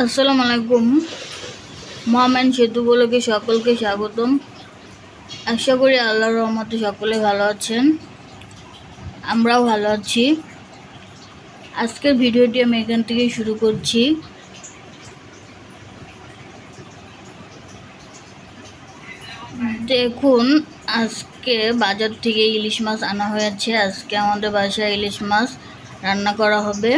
আসসালামু আলাইকুম। মহামান সেতু বলকে সকলকে স্বাগতম। আশা করি আল্লাহর রহমতে সকলে ভালো আছেন। আমরাও ভালো আছি। আজকের ভিডিওটি আমি এখান থেকে শুরু করছি। দেখুন, আজকে বাজার থেকে ইলিশ মাছ আনা হয়েছে। আজকে আমাদের বাসায় ইলিশ মাছ রান্না করা হবে।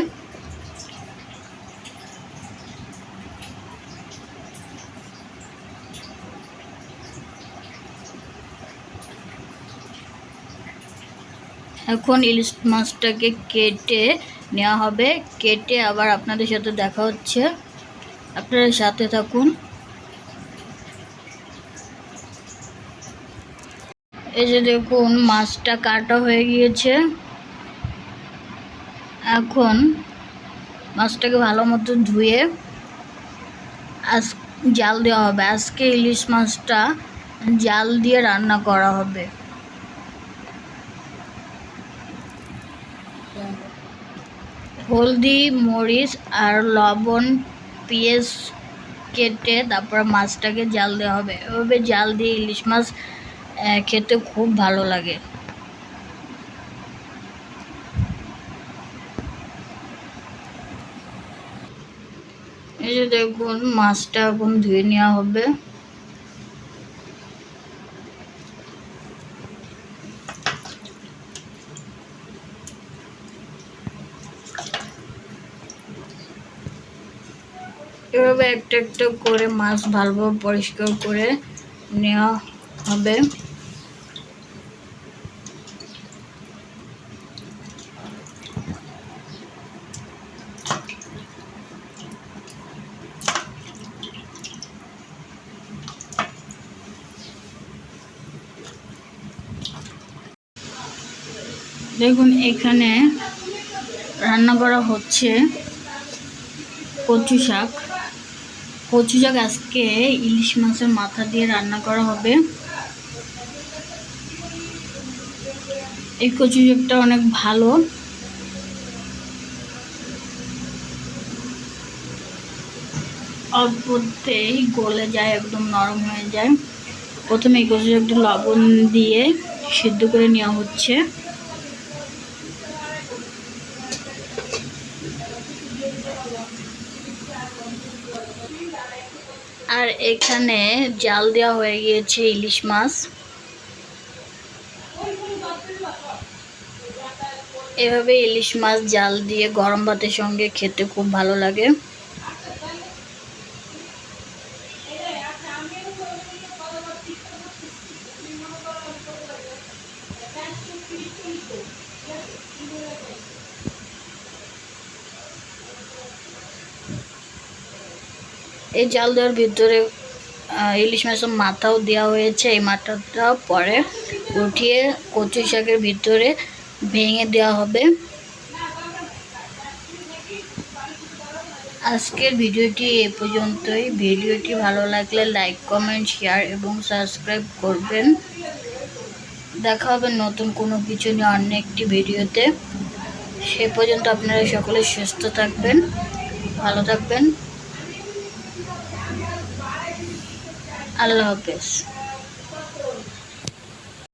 এখন ইলিশ মাছটাকে কেটে নেওয়া হবে। কেটে আবার আপনাদের সাথে দেখা হচ্ছে। আপনারা সাথে থাকুন। এই যে দেখুন, মাছটা কাটা হয়ে গিয়েছে। এখন মাছটাকে ভালো মতো ধুয়ে আজ জাল দেওয়া হবে। আজকে ইলিশ মাছটা জাল দিয়ে রান্না করা হবে। হলদি, মরিচ আর লবণ, পেঁয়াজ কেটে তারপর মাছটাকে জাল দেওয়া হবে। এভাবে জাল দিয়ে ইলিশ মাছ খেতে খুব ভালো লাগে। এই যে দেখুন, মাছটা এখন ধুয়ে নেওয়া হবে। এভাবে একটা একটা করে মাছ ভালোভাবে পরিষ্কার করে নেওয়া হবে। দেখুন, এখানে রান্না করা হচ্ছে কচু শাক। কচু শাক আজকে ইলিশ মাছের মাথা দিয়ে রান্না করা হবে। এই কচু শাকটা অনেক ভালো। অল্পতেই গলে যায়, একদম নরম হয়ে যায়। প্রথমে এই কচু শাকটা লবণ দিয়ে সিদ্ধ করে নেওয়া হচ্ছে। আর এখানে জাল দেওয়া হয়ে গিয়েছে ইলিশ মাছ। এভাবে ইলিশ মাছ জাল দিয়ে গরম ভাতের সঙ্গে খেতে খুব ভালো লাগে। এই জাল দেওয়ার ভিতরে ইলিশ মাছের মাথাও দেওয়া হয়েছে। এই মাথাটা পরে উঠিয়ে কচু শাকের ভিতরে ভেঙে দেওয়া হবে। আজকের ভিডিওটি এ পর্যন্তই। ভিডিওটি ভালো লাগলে লাইক, কমেন্ট, শেয়ার এবং সাবস্ক্রাইব করবেন। দেখা হবে নতুন কোনো কিছু নিয়ে অন্য একটি ভিডিওতে। সে পর্যন্ত আপনারা সকলে সুস্থ থাকবেন, ভালো থাকবেন। আল্লাহ হাফেজ।